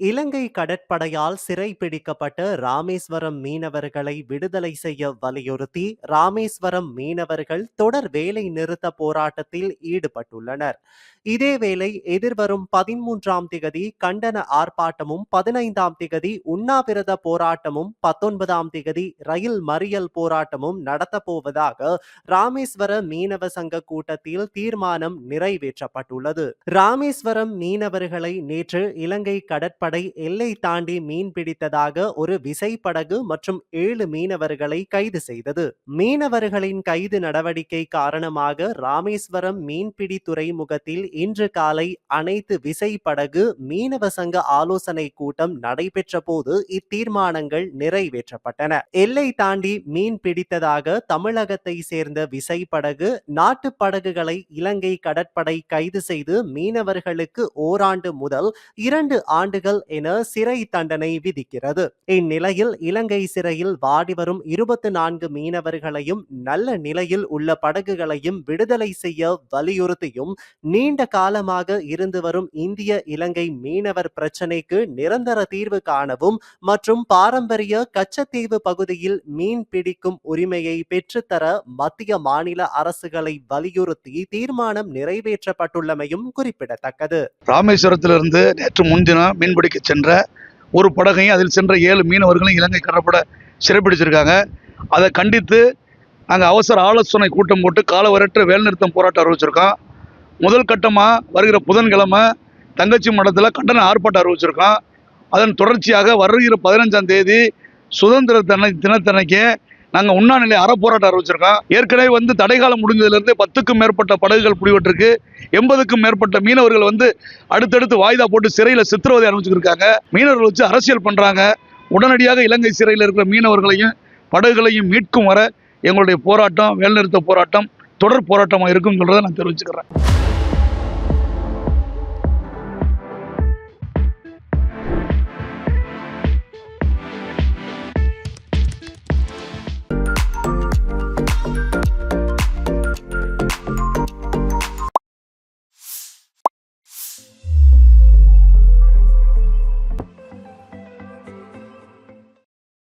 இலங்கை கடற்படையால் சிறை பிடிக்கப்பட்ட ராமேஸ்வரம் மீனவர்களை விடுதலை செய்ய வலியுறுத்தி ராமேஸ்வரம் மீனவர்கள் தொடர் வேலை நிறுத்த போராட்டத்தில் ஈடுபட்டுள்ளனர். இதேவேளை எதிர்வரும் பதிமூன்றாம் திகதி கண்டன ஆர்ப்பாட்டமும் பதினைந்தாம் திகதி உண்ணாவிரத போராட்டமும் பத்தொன்பதாம் திகதி ரயில் மறியல் போராட்டமும் நடத்தப்போவதாக ராமேஸ்வர மீனவ சங்க கூட்டத்தில் தீர்மானம் நிறைவேற்றப்பட்டுள்ளது. ராமேஸ்வரம் மீனவர்களை நேற்று இலங்கை கடற்படை எல்லை தாண்டி மீன் பிடித்ததாக ஒரு விசைப்படகு மற்றும் ஏழு மீனவர்களை கைது செய்தது. மீனவர்களின் கைது நடவடிக்கை காரணமாக ராமேஸ்வரம் மீன்பிடி துறைமுகத்தில் இன்று காலை அனைத்து விசைப்படகு மீனவ சங்க ஆலோசனை கூட்டம் நடைபெற்ற போது இத்தீர்மானங்கள் நிறைவேற்றப்பட்டன. எல்லை தாண்டி மீன் பிடித்ததாக தமிழகத்தை சேர்ந்த விசைப்படகு நாட்டு படகுகளை இலங்கை கடற்படை கைது செய்து மீனவர்களுக்கு ஓராண்டு முதல் இரண்டு ஆண்டுகள் என சிறை தண்டனை விதிக்கிறது. இந்நிலையில் இலங்கை சிறையில் வாடி வரும் இருபத்தி நான்கு மீனவர்களையும் நல்ல நிலையில் உள்ள படகுகளையும் விடுதலை செய்ய வலியுறுத்தியும் நீண்ட காலமாக இருந்து வரும் இந்திய இலங்கை மீனவர் பிரச்சினைக்கு நிரந்தர தீர்வு காணவும் மற்றும் பாரம்பரிய கச்சத்தீவு பகுதியில் மீன் பிடிக்கும் உரிமையை பெற்றுத்தர மத்திய மாநில அரசுகளை வலியுறுத்தி தீர்மானம் நிறைவேற்றப்பட்டுள்ளமையும் குறிப்பிடத்தக்கது. ராமேஸ்வரத்திலிருந்து நேற்று முன்தினம் மீன்பிடி மீன்பிடிக்க சென்ற ஒரு படகையும் அதில் சென்ற ஏழு மீனவர்களும் இலங்கை கடற்பட சிறைப்பிடிச்சிருக்காங்க அதை கண்டித்து நாங்கள் அவசர ஆலோசனை கூட்டம் போட்டு காலவரற்ற வேலைநிறுத்தம் போராட்டம் அறிவிச்சிருக்கோம் முதல் கட்டமாக வருகிற புதன்கிழமை தங்கச்சி மடத்தில் கண்டன ஆர்ப்பாட்டம் அறிவிச்சிருக்கோம் அதன் தொடர்ச்சியாக வருகிற பதினஞ்சாம் தேதி சுதந்திர தின தினத்தன்னைக்கு நாங்கள் உண்ணாநிலை அறப்போராட்டம் அறிவிச்சிருக்கோம். ஏற்கனவே வந்து தடைக்காலம் முடிஞ்சதுலேருந்து பத்துக்கும் மேற்பட்ட படகுகள் பிடிபட்டிருக்கு. எண்பதுக்கும் மேற்பட்ட மீனவர்கள் வந்து அடுத்தடுத்து வாய்தா போட்டு சிறையில் சித்திரவதை அனுப்பிச்சிருக்காங்க மீனவர்கள் வச்சு அரசியல் பண்ணுறாங்க உடனடியாக இலங்கை சிறையில் இருக்கிற மீனவர்களையும் படகுகளையும் மீட்கும் வர எங்களுடைய போராட்டம் வேலைநிறுத்த போராட்டம் தொடர் போராட்டமாக இருக்குங்கிறத நான் தெரிவிச்சுக்கிறேன்.